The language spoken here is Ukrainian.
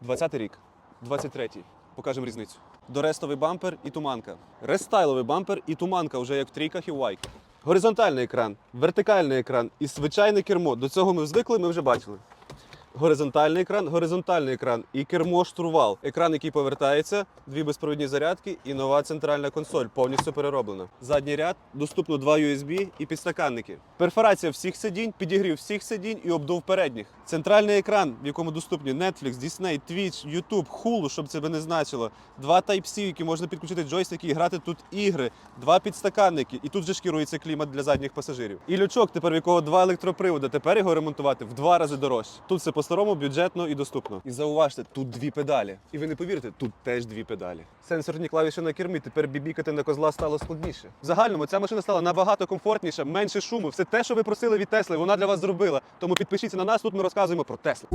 20 рік, 23-й. Покажемо різницю. Дорестовий бампер і туманка. Рестайловий бампер і туманка, вже як в трійках і в вайках. Горизонтальний екран, вертикальний екран і звичайне кермо. До цього ми звикли, ми вже бачили. Горизонтальний екран, горизонтальний екран і кермо штурвал. Екран, який повертається, дві безпровідні зарядки і нова центральна консоль, повністю перероблена. Задній ряд, доступно два USB і підстаканники. Перфорація всіх сидінь, підігрів всіх сидінь і обдув передніх. Центральний екран, в якому доступні Netflix, Disney, Twitch, YouTube, Hulu, щоб це би не значило. Два Type-C, які можна підключити джойстики і грати тут ігри, два підстаканники, і тут же ж керується клімат для задніх пасажирів. І лючок, тепер в якого два електроприводи, тепер його ремонтувати в два рази дорожче. Тут все по-старому, бюджетно і доступно. І зауважте, тут дві педалі. І ви не повірите, тут теж дві педалі. Сенсорні клавіші на кермі, тепер бібікати на козла стало складніше. В загальному ця машина стала набагато комфортніша, менше шуму. Все те, що ви просили від Тесли, вона для вас зробила. Тому підпишіться на нас. Тут ми розказуємо про Теслу.